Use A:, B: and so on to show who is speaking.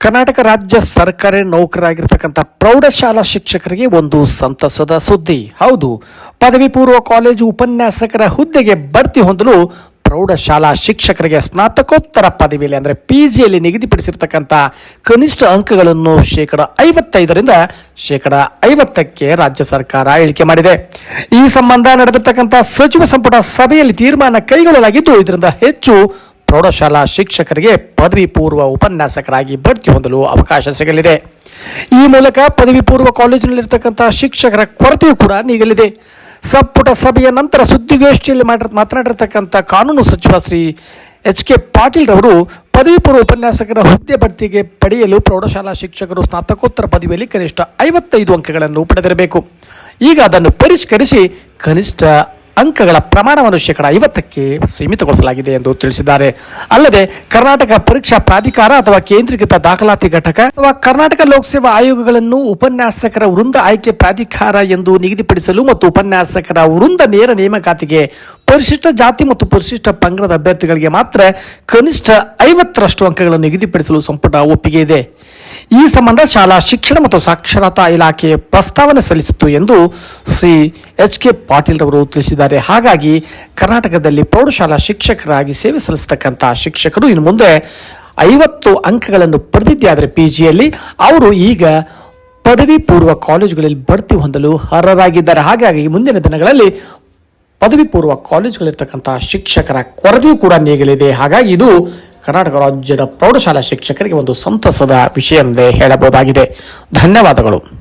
A: ಕರ್ನಾಟಕ ರಾಜ್ಯ ಸರ್ಕಾರಿ ನೌಕರಾಗಿರ್ತಕ್ಕಂಥ ಪ್ರೌಢಶಾಲಾ ಶಿಕ್ಷಕರಿಗೆ ಒಂದು ಸಂತಸದ ಸುದ್ದಿ. ಹೌದು, ಪದವಿ ಪೂರ್ವ ಕಾಲೇಜು ಉಪನ್ಯಾಸಕರ ಹುದ್ದೆಗೆ ಬಡ್ತಿ ಹೊಂದಲು ಪ್ರೌಢಶಾಲಾ ಶಿಕ್ಷಕರಿಗೆ ಸ್ನಾತಕೋತ್ತರ ಪದವಿಯಲ್ಲಿ ಅಂದರೆ ಪಿ ಜಿಯಲ್ಲಿ ನಿಗದಿಪಡಿಸಿರ್ತಕ್ಕಂಥ ಕನಿಷ್ಠ ಅಂಕಗಳನ್ನು ಶೇಕಡ ಐವತ್ತೈದರಿಂದ ಶೇಕಡ ಐವತ್ತಕ್ಕೆ ರಾಜ್ಯ ಸರ್ಕಾರ ಇಳಿಕೆ ಮಾಡಿದೆ. ಈ ಸಂಬಂಧ ನಡೆದಿರ್ತಕ್ಕಂಥ ಸಚಿವ ಸಂಪುಟ ಸಭೆಯಲ್ಲಿ ತೀರ್ಮಾನ ಕೈಗೊಳ್ಳಲಾಗಿದ್ದು, ಇದರಿಂದ ಹೆಚ್ಚು ಪ್ರೌಢಶಾಲಾ ಶಿಕ್ಷಕರಿಗೆ ಪದವಿ ಪೂರ್ವ ಉಪನ್ಯಾಸಕರಾಗಿ ಬಡ್ತಿ ಹೊಂದಲು ಅವಕಾಶ ಸಿಗಲಿದೆ. ಈ ಮೂಲಕ ಪದವಿ ಪೂರ್ವ ಕಾಲೇಜಿನಲ್ಲಿರ್ತಕ್ಕಂಥ ಶಿಕ್ಷಕರ ಕೊರತೆಯೂ ಕೂಡ ನೀಗಲಿದೆ. ಸಂಪುಟ ಸಭೆಯ ನಂತರ ಸುದ್ದಿಗೋಷ್ಠಿಯಲ್ಲಿ ಮಾತನಾಡಿರ್ತಕ್ಕಂಥ ಕಾನೂನು ಸಚಿವ ಶ್ರೀ ಎಚ್ ಕೆ ಪಾಟೀಲ್ ರವರು ಪದವಿ ಪೂರ್ವ ಉಪನ್ಯಾಸಕರ ಹುದ್ದೆ ಬಡ್ತಿಗೆ ಪಡೆಯಲು ಪ್ರೌಢಶಾಲಾ ಶಿಕ್ಷಕರು ಸ್ನಾತಕೋತ್ತರ ಪದವಿಯಲ್ಲಿ ಕನಿಷ್ಠ ಐವತ್ತೈದು ಅಂಕಗಳನ್ನು ಪಡೆದಿರಬೇಕು. ಈಗ ಅದನ್ನು ಪರಿಷ್ಕರಿಸಿ ಕನಿಷ್ಠ ಅಂಕಗಳ ಪ್ರಮಾಣವನ್ನು ಶೇಕಡ ಐವತ್ತಕ್ಕೆ ಸೀಮಿತಗೊಳಿಸಲಾಗಿದೆ ಎಂದು ತಿಳಿಸಿದ್ದಾರೆ. ಅಲ್ಲದೆ ಕರ್ನಾಟಕ ಪರೀಕ್ಷಾ ಪ್ರಾಧಿಕಾರ ಅಥವಾ ಕೇಂದ್ರೀಕೃತ ದಾಖಲಾತಿ ಘಟಕ ಅಥವಾ ಕರ್ನಾಟಕ ಲೋಕಸೇವಾ ಆಯೋಗಗಳನ್ನು ಉಪನ್ಯಾಸಕರ ವೃಂದ ಆಯ್ಕೆ ಪ್ರಾಧಿಕಾರ ಎಂದು ನಿಗದಿಪಡಿಸಲು ಮತ್ತು ಉಪನ್ಯಾಸಕರ ವೃಂದ ನೇರ ನೇಮಕಾತಿಗೆ ಪರಿಶಿಷ್ಟ ಜಾತಿ ಮತ್ತು ಪರಿಶಿಷ್ಟ ಪಂಗಡದ ಅಭ್ಯರ್ಥಿಗಳಿಗೆ ಮಾತ್ರ ಕನಿಷ್ಠ ಐವತ್ತರಷ್ಟು ಅಂಕಗಳನ್ನು ನಿಗದಿಪಡಿಸಲು ಸಂಪುಟ ಒಪ್ಪಿಗೆ ಇದೆ. ಈ ಸಂಬಂಧ ಶಾಲಾ ಶಿಕ್ಷಣ ಮತ್ತು ಸಾಕ್ಷರತಾ ಇಲಾಖೆ ಪ್ರಸ್ತಾವನೆ ಸಲ್ಲಿಸಿತ್ತು ಎಂದು ಶ್ರೀ ಎಚ್ ಕೆ ಪಾಟೀಲ್ ರವರು ತಿಳಿಸಿದ್ದಾರೆ. ಹಾಗಾಗಿ ಕರ್ನಾಟಕದಲ್ಲಿ ಪ್ರೌಢಶಾಲಾ ಶಿಕ್ಷಕರಾಗಿ ಸೇವೆ ಸಲ್ಲಿಸತಕ್ಕಂತಹ ಶಿಕ್ಷಕರು ಇನ್ನು ಮುಂದೆ ಐವತ್ತು ಅಂಕಗಳನ್ನು ಪಡೆದಿದ್ದಾದರೆ ಪಿ ಜಿಯಲ್ಲಿ ಅವರು ಈಗ ಪದವಿ ಪೂರ್ವ ಕಾಲೇಜುಗಳಲ್ಲಿ ಬಡ್ತಿ ಹೊಂದಲು ಅರ್ಹರಾಗಿದ್ದಾರೆ. ಹಾಗಾಗಿ ಮುಂದಿನ ದಿನಗಳಲ್ಲಿ ಪದವಿ ಪೂರ್ವ ಕಾಲೇಜುಗಳಿರ್ತಕ್ಕಂಥ ಶಿಕ್ಷಕರ ಕೊರತೆಯೂ ಕೂಡ ನೀಗಲಿದೆ. ಹಾಗಾಗಿ ಇದು ಕರ್ನಾಟಕ ರಾಜ್ಯದ ಪ್ರೌಢಶಾಲಾ ಶಿಕ್ಷಕರಿಗೆ ಒಂದು ಸಂತಸದ ವಿಷಯ ಎಂದೇ ಹೇಳಬಹುದಾಗಿದೆ. ಧನ್ಯವಾದಗಳು.